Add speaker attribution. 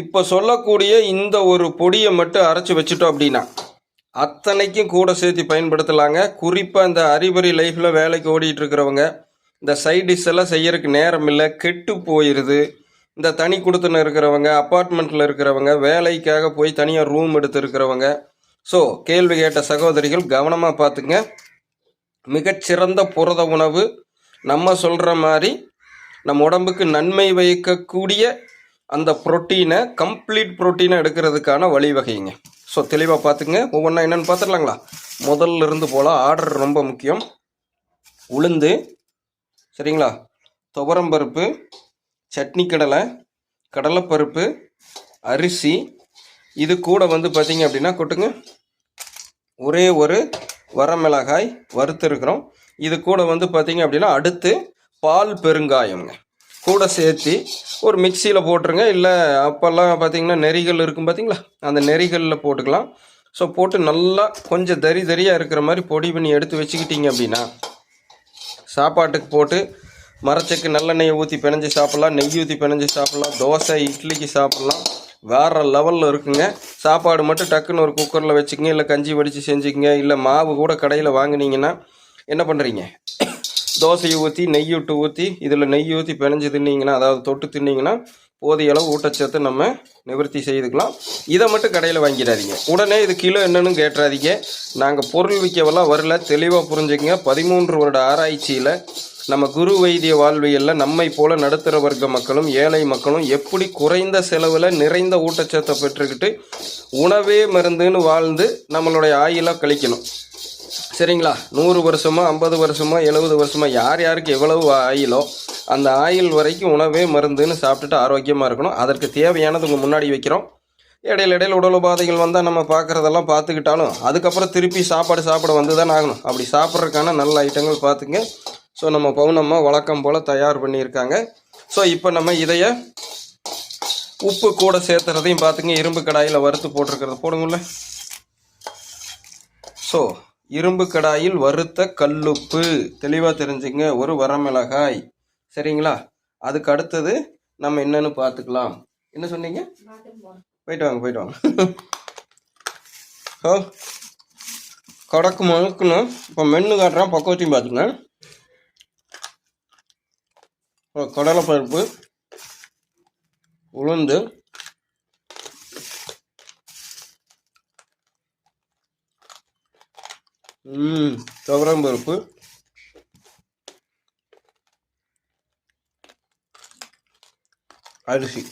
Speaker 1: இப்போ சொல்லக்கூடிய இந்த ஒரு பொடியை மட்டும் அரைச்சி வச்சுட்டோம் அப்படின்னா அத்தனைக்கும் கூட சேர்த்து பயன்படுத்தலாங்க. குறிப்பாக இந்த அறிவரி லைஃப்பில் வேலைக்கு ஓடிட்டு இருக்கிறவங்க இந்த சைட் டிஷ் எல்லாம் செய்யறதுக்கு நேரம் இல்லை கெட்டு போயிடுது இந்த தனி கொடுத்துன்னு இருக்கிறவங்க அப்பார்ட்மெண்ட்டில் இருக்கிறவங்க வேலைக்காக போய் தனியாக ரூம் எடுத்து இருக்கிறவங்க. ஸோ கேள்வி கேட்ட சகோதரிகள் கவனமாக பார்த்துங்க மிகச்சிறந்த புரத உணவு. நம்ம சொல்கிற மாதிரி நம்ம உடம்புக்கு நன்மை வைக்கக்கூடிய அந்த புரோட்டீனை கம்ப்ளீட் புரோட்டீனை எடுக்கிறதுக்கான வழிவகைங்க. ஸோ தெளிவாக பார்த்துங்க ஒவ்வொன்றா என்னென்னு பார்த்துடலாங்களா? முதல்ல இருந்து போகலாம் ஆர்டர் ரொம்ப முக்கியம். உளுந்து சரிங்களா? துவரம்பருப்பு சட்னி கடலை கடலைப்பருப்பு அரிசி. இது கூட வந்து பார்த்தீங்க அப்படின்னா கொட்டுங்க. ஒரே ஒரு வரமிளகாய் வறுத்துருக்குறோம் இது கூட வந்து பார்த்தீங்க அப்படின்னா அடுத்து பால் பெருங்காயம்ங்க. கூட சேர்த்து ஒரு மிக்சியில் போட்டுருங்க. இல்லை அப்போல்லாம் பார்த்தீங்கன்னா நெறிகள் இருக்கும் பார்த்தீங்களா அந்த நெறிகளில் போட்டுக்கலாம். ஸோ போட்டு நல்லா கொஞ்சம் தரி தரியாக இருக்கிற மாதிரி பொடி பண்ணி எடுத்து வச்சுக்கிட்டிங்க அப்படின்னா சாப்பாட்டுக்கு போட்டு மரச்சக்கு நல்லெண்ணெயை ஊற்றி பிணைஞ்சு சாப்பிட்லாம் நெய் ஊற்றி பிணைஞ்சு சாப்பிட்லாம் தோசை இட்லிக்கு சாப்பிட்லாம். வேறு லெவலில் இருக்குங்க. சாப்பாடு மட்டும் டக்குன்னு ஒரு குக்கரில் வச்சுக்கங்க இல்லை கஞ்சி வடித்து செஞ்சுக்கங்க இல்லை மாவு கூட கடையில் வாங்கினீங்கன்னா என்ன பண்ணுறீங்க தோசையை ஊற்றி நெய் விட்டு ஊற்றி இதில் நெய் ஊற்றி பிணைஞ்சு தின்னிங்கன்னா அதாவது தொட்டு தின்னிங்கன்னா போதிய அளவு ஊட்டச்சத்து நம்ம நிவர்த்தி செய்துக்கலாம். இதை மட்டும் கடையில் வாங்கிடாதீங்க. உடனே இது கிலோ என்னன்னு கேட்டுறாதீங்க. நாங்கள் பொருள் விற்கவெல்லாம் வரல. தெளிவாக புரிஞ்சுக்கங்க. பதிமூன்று வருட ஆராய்ச்சியில் நம்ம குரு வைத்திய வாழ்வியலில் நம்மை போல நடுத்தர வர்க்க மக்களும் ஏழை மக்களும் எப்படி குறைந்த செலவில் நிறைந்த ஊட்டச்சத்தை பெற்றுக்கிட்டு உணவே மருந்துன்னு வாழ்ந்து நம்மளுடைய ஆயிலாக கழிக்கணும். சரிங்களா? நூறு வருஷமோ ஐம்பது வருஷமோ எழுபது வருஷமோ யார் யாருக்கு எவ்வளவு ஆயிலோ அந்த ஆயில் வரைக்கும் உணவே மருந்துன்னு சாப்பிட்டுட்டு ஆரோக்கியமாக இருக்கணும். அதற்கு தேவையானது உங்கள் முன்னாடி வைக்கிறோம். இடையில இடையில உடல் உபாதைகள் வந்தால் நம்ம பார்க்குறதெல்லாம் பார்த்துக்கிட்டாலும் அதுக்கப்புறம் திருப்பி சாப்பாடு சாப்பிட வந்து தான் ஆகணும். அப்படி சாப்பிட்றதுக்கான நல்ல ஐட்டங்கள் பார்த்துங்க. ஸோ நம்ம பவுனம்மா வழக்கம் போல் தயார் பண்ணியிருக்காங்க. ஸோ இப்போ நம்ம இதைய உப்பு கூட சேர்த்துறதையும் பார்த்துங்க. இரும்பு கடாயில் வறுத்து போட்டிருக்கிறது போடுங்கள ஸோ இரும்பு கடாயில் வறுத்த கல்லுப்பு. தெளிவாக தெரிஞ்சுங்க ஒரு வரமிளகாய். சரிங்களா? அதுக்கு அடுத்தது நம்ம என்னன்னு பார்த்துக்கலாம். என்ன சொன்னீங்க? போயிட்டு வாங்க போயிட்டு வாங்க. ஓ கடக்கு மழுக்கணும் இப்போ மென்று காட்டுறேன் பக்குவத்தையும் பார்த்துங்க ஸோ கடலைப்பருப்பு உளுந்து துவரம் பருப்பு. அரிசி.